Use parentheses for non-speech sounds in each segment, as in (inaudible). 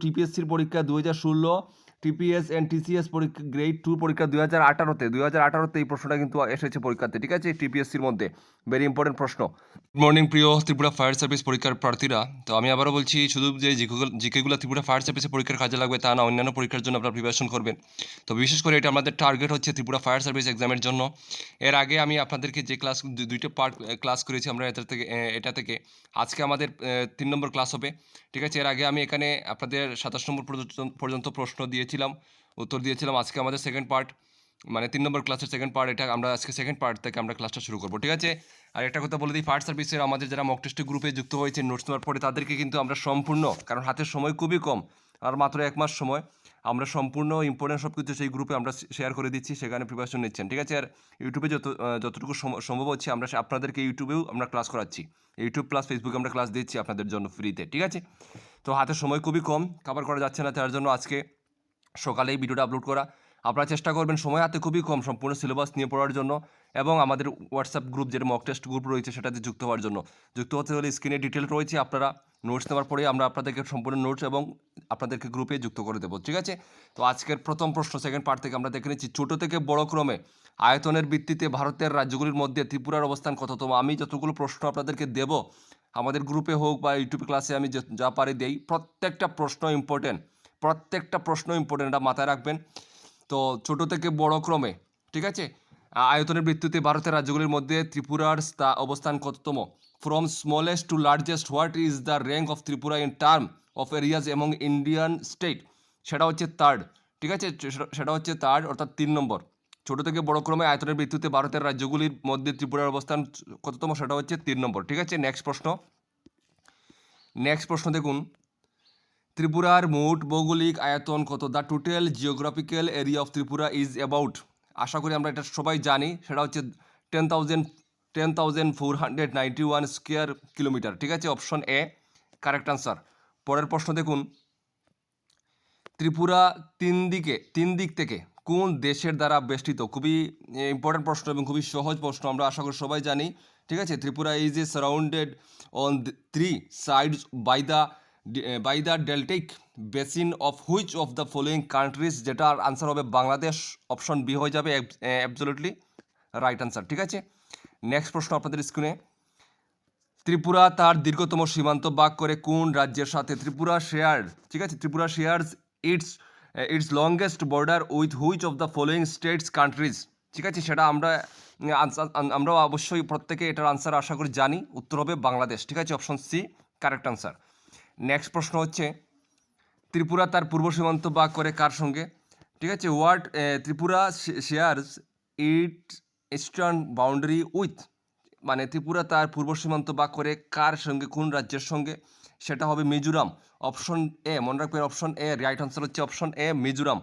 টিপিএসসির পরীক্ষা দু হাজার ষোলো টিপিএস অ্যান্ড টিসিএস পরীক্ষা গ্রেড টু পরীক্ষা দুই হাজার আঠারোতে, দুই হাজার আঠারোতে এই প্রশ্নটা কিন্তু এসেছে পরীক্ষাতে, ঠিক আছে? টিপিএসসির মধ্যে। ভেরি ইম্পর্টেন্ট প্রশ্ন। গুড মর্নিং প্রিয় ত্রিপুরা ফায়ার সার্ভিস পরীক্ষার প্রার্থীরা। তো আমি আবারও বলছি, শুধু যে জিকেগুলো ত্রিপুরা ফায়ার সার্ভিসের পরীক্ষার কাজে লাগবে তা না, অন্যান্য পরীক্ষার জন্য আপনারা প্রিপারেশন করবেন। তো বিশেষ করে এটা আমাদের টার্গেট হচ্ছে ত্রিপুরা ফায়ার সার্ভিস এক্সামের জন্য। এর আগে আমি আপনাদেরকে যে ক্লাস দুইটা পার্ট ক্লাস করেছি আমরা এটা থেকে এটা থেকে। আজকে আমাদের তিন নম্বর ক্লাস হবে, ঠিক আছে? এর আগে আমি এখানে আপনাদের সাতাশ নম্বর পর্যন্ত- প্রশ্ন দিয়েছিলাম উত্তর দিয়েছিলাম, আজকে আমাদের সেকেন্ড পার্ট মানে তিন নম্বর ক্লাসের সেকেন্ড পার্ট এটা আমরা আজকে সেকেন্ড পার্ট থেকে আমরা ক্লাসটা শুরু করব, ঠিক আছে? আর একটা কথা বলে দিই ফায়ার সার্ভিসের আমাদের যারা মক টেস্ট গ্রুপে যুক্ত হয়েছে নোটস নেওয়ার পরে তাদেরকে কিন্তু আমরা সম্পূর্ণ, কারণ হাতের সময় খুবই কম, আর মাত্র এক মাস সময়, আমরা সম্পূর্ণ ইম্পর্টেন্ট সব কিছু সেই গ্রুপে আমরা শেয়ার করে দিচ্ছি, সেখানে প্রিপারেশন নিচ্ছেন, ঠিক আছে? আর ইউটিউবে যত যতটুকু সম- সম্ভব হচ্ছে, আমরা আপনাদেরকে ইউটিউবেও আমরা ক্লাস করাচ্ছি। ইউটিউব প্লাস ফেসবুকে আমরা ক্লাস দিচ্ছি আপনাদের জন্য ফ্রিতে ঠিক আছে? তো হাতের সময় খুবই কম কভার করা যাচ্ছে না, তার জন্য আজকে সকালেই ভিডিওটা আপলোড করা। আপনারা চেষ্টা করবেন, সময় হাতে খুবই কম সম্পূর্ণ সিলেবাস নিয়ে পড়ার জন্য এবং আমাদের হোয়াটসঅ্যাপ গ্রুপ যেটা মক টেস্ট গ্রুপ রয়েছে সেটাতে যুক্ত হওয়ার জন্য। যুক্ত হতে হলে স্ক্রিনে ডিটেল রয়েছে, আপনারা নোটস নেওয়ার পরে আমরা আপনাদেরকে সম্পূর্ণ নোটস এবং আপনাদেরকে গ্রুপে যুক্ত করে দেবো, ঠিক আছে? তো আজকের প্রথম প্রশ্ন সেকেন্ড পার্ট থেকে আমরা দেখে নিচ্ছি, ছোটো থেকে বড় ক্রমে আয়তনের ভিত্তিতে ভারতের রাজ্যগুলির মধ্যে ত্রিপুরার অবস্থান কততম? আমি যতগুলো প্রশ্ন আপনাদেরকে দেব, আমাদের গ্রুপে হোক বা ইউটিউব ক্লাসে আমি যা পারি দেই, প্রত্যেকটা প্রশ্ন ইম্পর্টেন্ট প্রত্যেকটা প্রশ্ন ইম্পর্টেন্ট এটা মাথায় রাখবেন। তো ছোট থেকে বড় ক্রমে, ঠিক আছে? আয়তনের ভিত্তিতে ভারতের রাজ্যগুলির মধ্যে ত্রিপুরার অবস্থান কততম? From smallest to largest what is the rank of Tripura in term of areas এবং ইন্ডিয়ান স্টেট সেটা হচ্ছে থার্ড ঠিক আছে? সেটা- সেটা হচ্ছে থার্ড অর্থাৎ তিন নম্বর। ছোট থেকে বড় ক্রমে আয়তনের ভিত্তিতে ভারতের রাজ্যগুলির মধ্যে ত্রিপুরার অবস্থান কততম? সেটা হচ্ছে তিন নম্বর, ঠিক আছে? নেক্সট প্রশ্ন। নেক্সট প্রশ্ন দেখুন। ত্রিপুরার মোট ভৌগোলিক আয়তন কত? The total geographical area of Tripura is about আশা করি আমরা এটা সবাই জানি, সেটা হচ্ছে ten thousand ten thousand four hundred ninety one square kilometre ঠিক আছে? অপশন এ কারেক্ট আনসার পরের প্রশ্ন দেখুন। ত্রিপুরা তিন দিকে, তিন দিক থেকে কোন দেশের দ্বারা বেষ্টিত? খুবই ইম্পর্টেন্ট প্রশ্ন এবং খুবই সহজ প্রশ্ন, আমরা আশা করি সবাই জানি, ঠিক আছে? Tripura is a surrounded on three sides by the by the deltaic basin of which of the following countries যেটার আনসার হবে বাংলাদেশ অপশন বি হয়ে যাবে অ্যাবসলিউটলি রাইট আনসার ঠিক আছে? নেক্সট প্রশ্ন আপনাদের স্ক্রিনে ত্রিপুরা তার দীর্ঘতম সীমান্ত বাক করে কোন রাজ্যের সাথে? ত্রিপুরা শেয়ার, ঠিক আছে? Tripura shares its its longest border with which of the following states countries ঠিক আছে? সেটা আমরা আমরা অবশ্যই প্রত্যেকে এটার আনসার আশা করি জানি। উত্তর হবে বাংলাদেশ, ঠিক আছে? Option C correct answer next প্রশ্ন হচ্ছে, ত্রিপুরা তার পূর্ব সীমান্ত ভাগ করে কার সঙ্গে? ঠিক আছে what Tripura shares it eastern boundary with মানে ত্রিপুরা তার পূর্ব সীমান্ত ভাগ করে কার সঙ্গে, কোন রাজ্যের সঙ্গে? সেটা হবে মিজোরাম। অপশন এ মনে রাখবেন অপশন এ রাইট আনসার হচ্ছে অপশন এ মিজোরাম।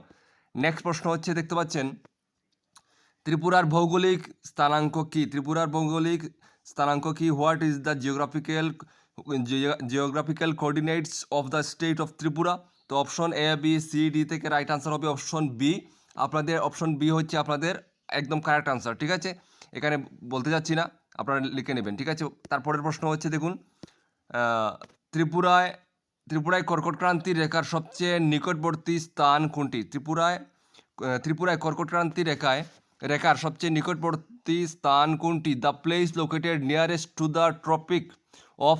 নেক্সট প্রশ্ন হচ্ছে, দেখতে পাচ্ছেন, ত্রিপুরার ভৌগোলিক স্থানাঙ্ক কি? ত্রিপুরার ভৌগোলিক স্থানাঙ্ক কি? What is the geographical geographical coordinates of the state of Tripura তো option A B C D থেকে রাইট আনসার হবে অপশন বি আপনাদের অপশন বি হচ্ছে আপনাদের একদম কারেক্ট আনসার ঠিক আছে? এখানে বলতে যাচ্ছি না, আপনারা লিখে নেবেন, ঠিক আছে? তারপরের প্রশ্ন হচ্ছে, দেখুন ত্রিপুরায় ত্রিপুরায় কর্কটক্রান্তি রেখার সবচেয়ে নিকটবর্তী স্থান কোনটি? ত্রিপুরায় ত্রিপুরায় কর্কটক্রান্তি রেখায়, রেখার সবচেয়ে নিকটবর্তী স্থান কোনটি? The place located nearest to the tropic of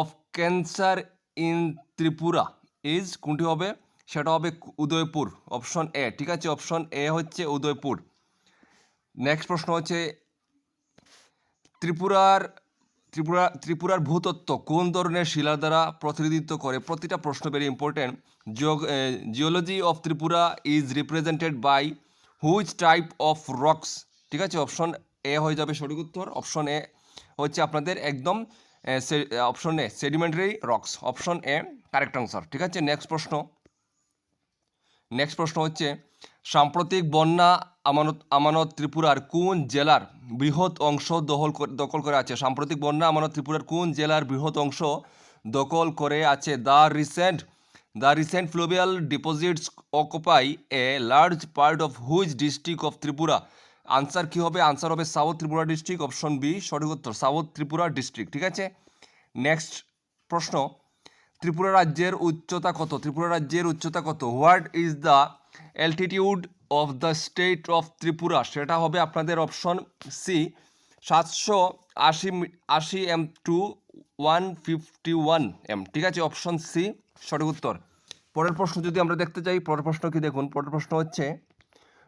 of cancer in Tripura is কোনটি হবে? সেটা হবে উদয়পুর অপশন এ ঠিক আছে? অপশন এ হচ্ছে উদয়পুর। নেক্সট প্রশ্ন হচ্ছে, ত্রিপুরার, ত্রিপুরা, ত্রিপুরার ভূতত্ত্ব কোন ধরনের শিলা দ্বারা প্রতিনিধিত্ব করে? প্রতিটা প্রশ্ন very important geology of Tripura is represented by which type of rocks ঠিক আছে? অপশন এ হয়ে যাবে সঠিক উত্তর। অপশন এ হচ্ছে আপনাদের একদম option A sedimentary rocks option A correct answer ঠিক আছে? নেক্সট প্রশ্ন। নেক্সট প্রশ্ন হচ্ছে, সাম্প্রতিক বন্যা আমানত আমানত ত্রিপুরার কোন জেলার বৃহৎ অংশ দখল দখল করে আছে? সাম্প্রতিক বন্যা আমানত ত্রিপুরার কোন জেলার বৃহৎ অংশ দখল করে আছে? The recent the recent fluvial deposits occupy a large part of which district of Tripura answer কী হবে? আনসার হবে south Tripura district, option B, সঠিক উত্তর, সাউথ ত্রিপুরা ডিস্ট্রিক্ট, ঠিক আছে? নেক্সট প্রশ্ন, ত্রিপুরা রাজ্যের উচ্চতা কত? ত্রিপুরা রাজ্যের উচ্চতা কত? What is the altitude of the state of Tripura? সেটা হবে আপনাদের অপশন সি, সাতশো আশি আশি M to one fifty one M, ঠিক আছে? অপশন সি, সঠিক উত্তর। পরের প্রশ্ন যদি আমরা দেখতে চাই পরের প্রশ্ন কি দেখুন? পরের প্রশ্ন হচ্ছে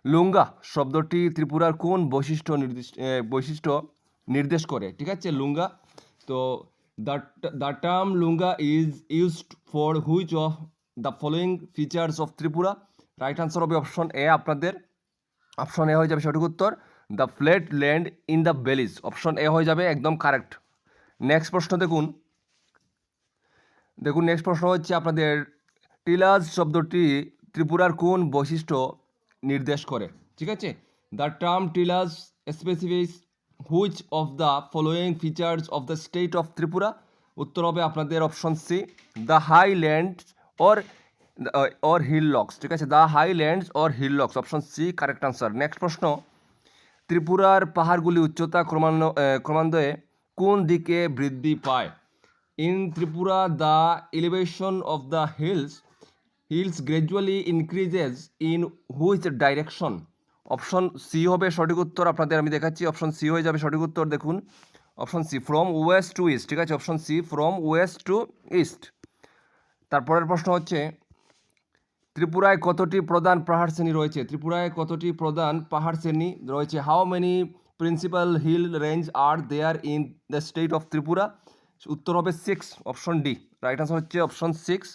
লুঙ্গা শব্দটি ত্রিপুরার কোন বৈশিষ্ট্য নির্দিষ্ট বৈশিষ্ট্য নির্দেশ করে? ঠিক আছে, লুঙ্গা। তো the the term lunga is used for which of the following features of Tripura. Right answer হবে অপশন এ আপনাদের। অপশন এ হয়ে যাবে সঠিক উত্তর। The flat land in the valleys option A হয়ে যাবে একদম কারেক্ট। নেক্সট প্রশ্ন দেখুন। দেখুন, নেক্সট প্রশ্ন হচ্ছে আপনাদের। টিলাজ শব্দটি ত্রিপুরার কোন বৈশিষ্ট্য নির্দেশ করে ঠিক আছে? The term tilas specific which of the following features of the state of Tripura উত্তর হবে আপনাদের option C the high highland or or hillocks ঠিক আছে? The highlands or hillocks option C correct answer next প্রশ্ন ত্রিপুরার পাহাড়গুলি উচ্চতা ক্রমান্য আহ, ক্রমান্বয়ে কোন দিকে বৃদ্ধি পায়? In Tripura the elevation of the hills hills gradually increases in which direction? Option C হবে সঠিক উত্তর, আপনাদের আমি দেখাচ্ছি। অপশন সি হয়ে যাবে সঠিক উত্তর, দেখুন। Option C from west to east ঠিক আছে? Option C from west to east তারপরের প্রশ্ন হচ্ছে, ত্রিপুরায় কতটি প্রধান পাহাড় শ্রেণি রয়েছে? ত্রিপুরায় কতটি প্রধান পাহাড় শ্রেণি রয়েছে? How many principal hill range are there in the state of Tripura উত্তর হবে six option D right answer হচ্ছে option six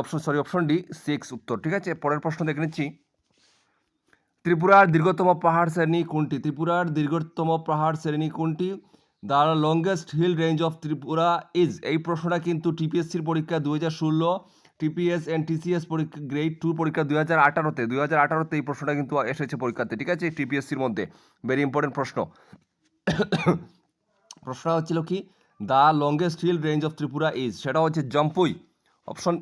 option sorry option D six উত্তর, ঠিক আছে? পরের প্রশ্ন দেখে নিচ্ছি। ত্রিপুরার দীর্ঘতম পাহাড় শ্রেণি কোনটি? ত্রিপুরার দীর্ঘতম পাহাড় শ্রেণি কোনটি? The longest hill range of Tripura is, এই প্রশ্নটা কিন্তু টিপিএসসির পরীক্ষা দু হাজার ষোলো, টিপিএস অ্যান্ড টিসিএস পরীক্ষা গ্রেড টু পরীক্ষা দুই হাজার আঠারোতে, দুই হাজার আঠারোতে এই প্রশ্নটা কিন্তু এসেছে পরীক্ষাতে, ঠিক আছে? টিপিএসসির মধ্যে ভেরি ইম্পর্টেন্ট প্রশ্ন। (coughs) প্রশ্নটা হচ্ছিল কি? The longest hill range of Tripura is, সেটা হচ্ছে Jampui. Option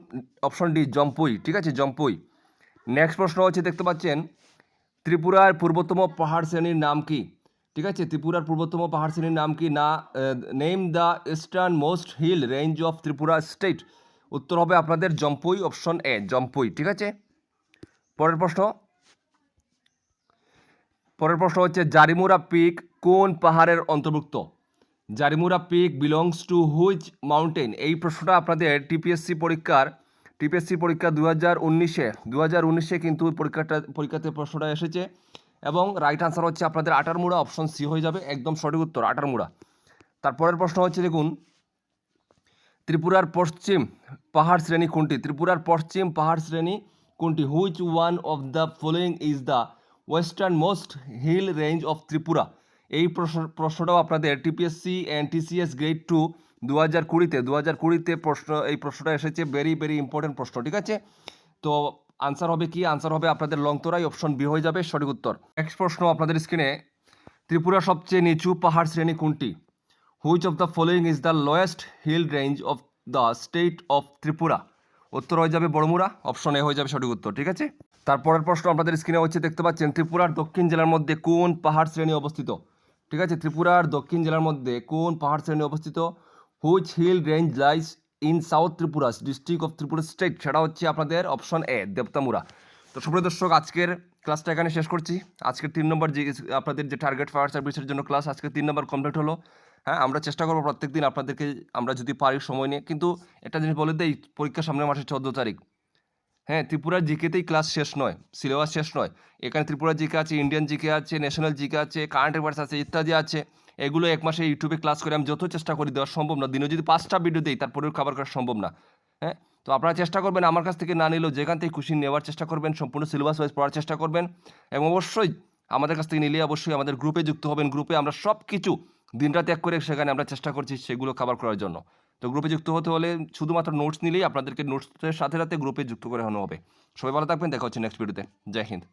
option D, Jampui, ঠিক আছে, জম্পুই। নেক্সট প্রশ্ন হচ্ছে, দেখতে পাচ্ছেন, ত্রিপুরার পূর্বতম পাহাড় শ্রেণির নাম কি? ঠিক আছে, ত্রিপুরার পূর্বতম পাহাড় শ্রেণির নাম কি? না name the eastern most hill range of Tripura state উত্তর হবে আপনাদের জম্পুই অপশন এ জম্পুই, ঠিক আছে? পরের প্রশ্ন। পরের প্রশ্ন হচ্ছে, জারিমুরা পিক কোন পাহাড়ের অন্তর্ভুক্ত? Jarimura peak belongs to which mountain? এই প্রশ্নটা আপনাদের টিপিএসসি পরীক্ষার, টিপিএসসি পরীক্ষা দু হাজার উনিশে দু হাজার উনিশে কিন্তু পরীক্ষাটা, পরীক্ষাতে প্রশ্নটা এসেছে এবং রাইট আনসার হচ্ছে আপনাদের আটারমুড়া অপশন সি হয়ে যাবে, একদম সঠিক উত্তর, আটারমুড়া। তারপরের প্রশ্ন হচ্ছে, দেখুন, ত্রিপুরার পশ্চিম পাহাড় শ্রেণি কোনটি? ত্রিপুরার পশ্চিম পাহাড় শ্রেণি কোনটি? Which one of the following is the western most hill range of Tripura? এই প্রশ্ন, প্রশ্নটাও আপনাদের TPSC and TCS grade two দু হাজার কুড়িতে দু হাজার কুড়িতে প্রশ্ন, এই প্রশ্নটা এসেছে ভেরি ভেরি ইম্পর্টেন্ট প্রশ্ন, ঠিক আছে? তো আনসার হবে কি? আনসার হবে আপনাদের লংতরাই অপশন বি হয়ে যাবে, সঠিক উত্তর। নেক্সট প্রশ্ন আপনাদের স্ক্রিনে ত্রিপুরা সবচেয়ে নিচু পাহাড় শ্রেণি কোনটি? Which of the following is the lowest hill range of the state of Tripura? উত্তর হয়ে যাবে বড়মুড়া অপশন এ হয়ে যাবে সঠিক উত্তর, ঠিক আছে? তারপরের প্রশ্ন আপনাদের স্ক্রিনে হচ্ছে, দেখতে পাচ্ছেন, ত্রিপুরার দক্ষিণ জেলার মধ্যে কোন পাহাড় শ্রেণি অবস্থিত? ঠিক আছে? ত্রিপুরার দক্ষিণ জেলার মধ্যে কোন পাহাড় শ্রেণি অবস্থিত? Which hill range lies in south Tripura, district of Tripura state. সেটা হচ্ছে আপনাদের অপশন এ দেবতামুরা তো সুপ্রিয় দর্শক, আজকের ক্লাসটা এখানে শেষ করছি। আজকের তিন নম্বর যে আপনাদের যে টার্গেট ফায়ার সার্ভিসের জন্য ক্লাস আজকে তিন নম্বর কমপ্লিট হলো। হ্যাঁ আমরা চেষ্টা করব প্রত্যেক দিন আপনাদেরকে, আমরা যদি পারি সময় নিয়ে। কিন্তু একটা জিনিস বলে দেই, পরীক্ষা সামনের মাসের চোদ্দ তারিখ। হ্যাঁ ত্রিপুরার জিকেতেই ক্লাস শেষ নয় সিলেবাস শেষ নয়। এখানে ত্রিপুরা জিকে আছে ইন্ডিয়ান জিকে আছে ন্যাশনাল জিকে আছে কারেন্ট অ্যাফেয়ার্স আছে, ইত্যাদি আছে। এগুলো এক মাসে ইউটিউবে ক্লাস করে আমি যত চেষ্টা করি দেওয়া সম্ভব না। দিনে যদি পাঁচটা ভিডিও দিই, তারপরেও খাবার করা সম্ভব না। হ্যাঁ তো আপনারা চেষ্টা করবেন, আমার কাছ থেকে না নিলেও যেখান থেকে খুশি নেওয়ার চেষ্টা করবেন, সম্পূর্ণ সিলেবাস ওয়াইজ পড়ার চেষ্টা করবেন। এবং অবশ্যই আমাদের কাছ থেকে নিলে অবশ্যই আমাদের গ্রুপে যুক্ত হবেন। গ্রুপে আমরা সব কিছু দিনরাত এক করে সেখানে আমরা চেষ্টা করছি সেগুলো খাবার করার জন্য। তো গ্রুপে যুক্ত হতে হলে শুধুমাত্র নোটস নিলেই আপনাদেরকে নোটসের সাথে সাথে গ্রুপে যুক্ত করে হনো হবে। সবাই ভালো থাকবেন, দেখা হচ্ছে নেক্সট ভিডিওতে জয় হিন্দ।